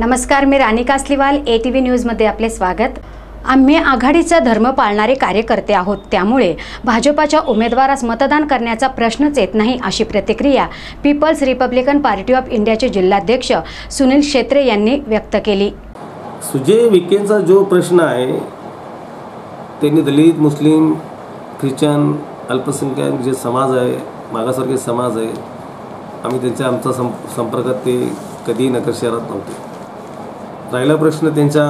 नमस्कार मी Rani Kasliwal A T V न्यूजमध्ये आपले स्वागत. आम्ही आघाडीचा धर्म पाळणारे कार्यकर्ते आहोत त्यामुळे भाजपाच्या उमेदवारास मतदान करण्याचा प्रश्नच येत नाही अशी प्रतिक्रिया पीपल्स रिपब्लिकन पार्टी ऑफ इंडियाचे जिल्हाध्यक्ष सुनील शेत्रे यांनी व्यक्त केली. सुजय विखेचा जो प्रश्न आहे त्यांनी दलित मुस्लिम ख्रिश्चन अल्पसंख्याक जे समाज आहे मागासारखे समाज आहे आम्ही त्यांच्या आमचा संप संपर्कात ते कधीही नगर शहरात नव्हते. राहिला प्रश्न त्यांच्या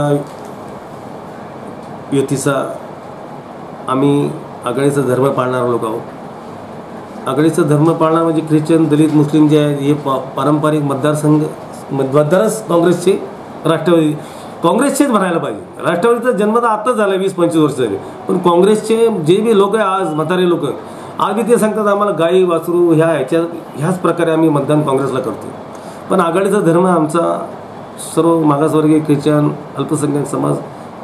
युतीचा. आम्ही आघाडीचा धर्म पाळणारा लोक आहोत. आघाडीचा धर्म पाळणार म्हणजे ख्रिश्चन दलित मुस्लिम जे आहेत हे पा पारंपरिक मतदारसंघ मतदारच काँग्रेसचे राष्ट्रवादी काँग्रेसचेच म्हणायला पाहिजे. राष्ट्रवादीचा जन्म तर आत्ताच झाला वीस पंचवीस वर्ष झाले. पण काँग्रेसचे जे बी लोक आहे आज म्हातारे लोक आज बी ते सांगतात आम्हाला गाई वासरू ह्या ह्याच्या ह्याच प्रकारे आम्ही मतदान काँग्रेसला करतो पण आघाडीचा धर्म आमचा सर्व मागासवर्गीय ख्रिश्चन अल्पसंख्याक समाज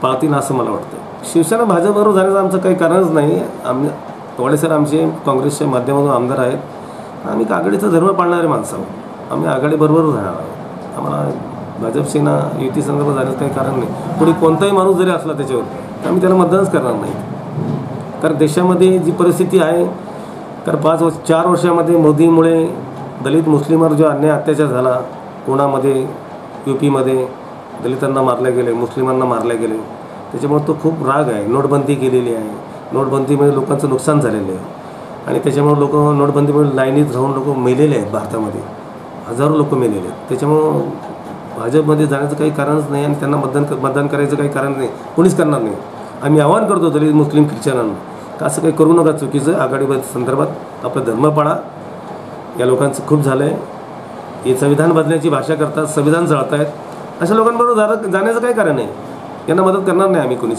पाळतील असं मला वाटतं शिवसेना भाजपबरोबर जाण्याचं आमचं काही कारणच नाही. आम्ही तोडे सर आमचे काँग्रेसच्या माध्यमातून आमदार आहेत. आम्ही आघाडीचा धर्म पाळणारे माणसं आहोत. आम्ही आघाडीबरोबरच राहणार आहोत. आम्हाला भाजप सेना युती संदर्भात जाण्याचं काही कारण नाही. पुढे कोणताही माणूस जरी असला त्याच्यावर तर आम्ही त्याला मतदानच करणार नाही. कारण देशामध्ये जी परिस्थिती आहे तर पाच वर्ष चार वर्षामध्ये मोदीमुळे दलित मुस्लिमवर जो अन्याय अत्याचार झाला कोणामध्ये यू पीमध्ये दलितांना मारले गेले मुस्लिमांना मारले गेले. त्याच्यामुळे तो खूप राग आहे नोटबंदी केलेली आहे. नोटबंदीमुळे लोकांचं नुकसान झालेलं आहे. आणि त्याच्यामुळे लोक नोटबंदीमुळे लाईनीत राहून लोक मेलेले आहेत भारतामध्ये. हजारो लोक मेलेले आहेत. त्याच्यामुळं भाजपमध्ये जाण्याचं काही कारणच नाही आणि त्यांना मतदान मतदान करायचं काही कारण नाही. कोणीच करणार नाही. आम्ही आवाहन करतो दलित मुस्लिम ख्रिश्चनांना का असं काही करू नका चुकीचं. आघाडी संदर्भात आपला धर्म पाळा या लोकांचं खूप झालं आहे हे संविधान बदलण्याची भाषा करतात संविधान जळतायत. अशा लोकांबरोबर जाणं जाण्याचं काय कारण आहे? यांना मदत करणार नाही आम्ही कोणीच.